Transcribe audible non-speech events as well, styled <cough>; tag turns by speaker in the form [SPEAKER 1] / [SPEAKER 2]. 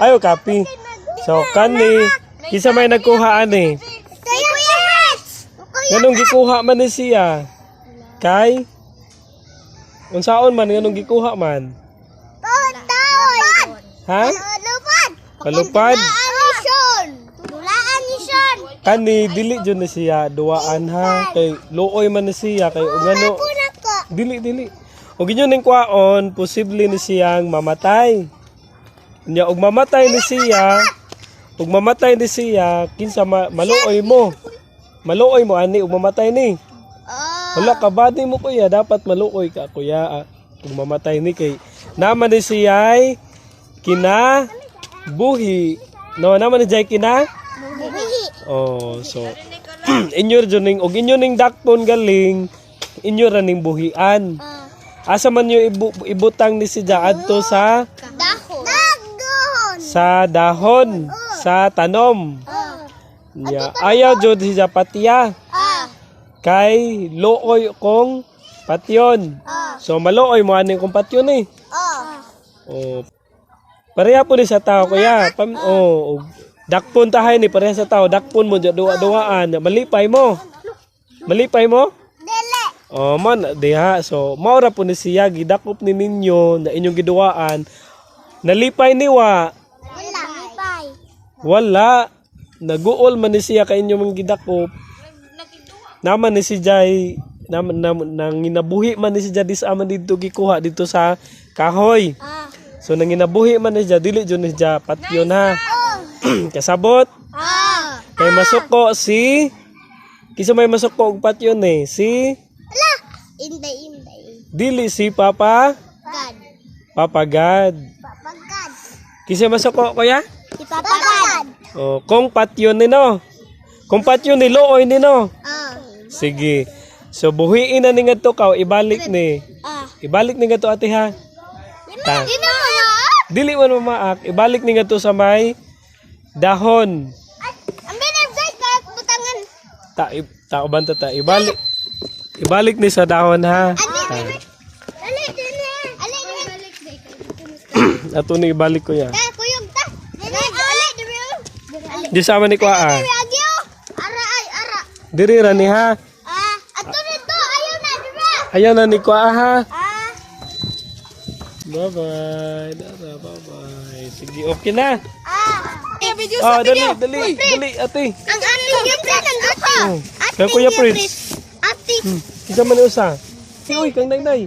[SPEAKER 1] Ayo copy. So, kani, kisa may nagkuha ani.
[SPEAKER 2] Hats!
[SPEAKER 1] Ganong gikuha man ni siya? Kay? Unsaon man, ganong gikuha man? Ha?
[SPEAKER 2] Lupad!
[SPEAKER 1] Palupad?
[SPEAKER 2] Sean!
[SPEAKER 1] Kani, dili dyan ni siya, duwaan ha. Kay, luoy man ni siya, kay,
[SPEAKER 2] ko!
[SPEAKER 1] dili, dili. O ginyo ning kwaon, posible ni siyang mamatay. Nya, og mamatay ni siya, og mamatay ni siya, kinsa ma, maluoy mo. Maluoy mo, ani, og mamatay ni.
[SPEAKER 2] Oh!
[SPEAKER 1] Wala ka body mo kuya, dapat maluoy ka kuya. Ah, kung mamatay ni kay naman ni siya ay kina buhi. No, naman ni jay kina.
[SPEAKER 2] Bumihi!
[SPEAKER 1] Oh, so <clears throat> inyo ning og inyo ning dakpon galing inyo ra ning buhian. Asa man yo ibu, ibutang ni si adto sa
[SPEAKER 2] Dahon! Dahon!
[SPEAKER 1] Sa dahon sa tanom. Ya, ayaw jud si patiya kay looy kong patyon. So malooy mo aning kong patyon eh.
[SPEAKER 2] Oh!
[SPEAKER 1] Pareha po ni sa tao kuya. Pam oh, dakpon tahay ni pareha sa tao. Dakpon mo duwa duwaan. Malipay mo. Malipay mo?
[SPEAKER 2] Dele!
[SPEAKER 1] Oh man diha. So maura po ni siya gidakop ni ninyo na inyong giduwaan. Nalipay niwa.
[SPEAKER 2] Wala!
[SPEAKER 1] Naguol man ni siya kay inyong mga gidakop. Naman ni si Jay naman naman nang inabuhi man ni si Jay dis aman dito gikuha dito sa kahoy.
[SPEAKER 2] Ah!
[SPEAKER 1] So nang inabuhi man ni Jay dili jud ni Jay patyon ha. <clears throat> Kasabot
[SPEAKER 2] Ah!
[SPEAKER 1] kay masuko si Kisa may masuko og patyon eh si
[SPEAKER 2] Ala! Inday, inday.
[SPEAKER 1] dili si Papa
[SPEAKER 2] God.
[SPEAKER 1] Papa God.
[SPEAKER 2] Papagad.
[SPEAKER 1] Kisa masuko kuya?
[SPEAKER 2] Si Papagad.
[SPEAKER 1] Oh, kung patyon ni no. Kung patyon ni looy ni no.
[SPEAKER 2] Ah.
[SPEAKER 1] Sige. So buhiin na ni ngadto ka ibalik ni.
[SPEAKER 2] Ah.
[SPEAKER 1] Ibalik ni ngadto ate ha. Ta. Dili man mamaak, ibalik ni ngadto sa may dahon.
[SPEAKER 2] Ang guys, kaya butangan.
[SPEAKER 1] Ta, ta uban ta ibalik. Ibalik ni sa dahon ha. Ta. <clears throat> Ato ni ibalik ko ya.
[SPEAKER 2] Ta, kuyog ta. Dili, ali, dili. Ali.
[SPEAKER 1] Di sama ni ah.
[SPEAKER 2] Agyo. Ara, ay, ara.
[SPEAKER 1] Diri ra ni ha.
[SPEAKER 2] Ah, ato nito, ayaw na.
[SPEAKER 1] Ayan na ni ah ha.
[SPEAKER 2] Ah,
[SPEAKER 1] Bye bye. Dara, bye bye. Sige, okay na.
[SPEAKER 2] ah. Eh, video
[SPEAKER 1] Oh, dali, dali, dali, ate.
[SPEAKER 2] Ang yung pres, ang ato.
[SPEAKER 1] Oh, kaya Kuya Prince.
[SPEAKER 2] Ati.
[SPEAKER 1] Hmm. Kita man ni usa. Si uy kang nagnay.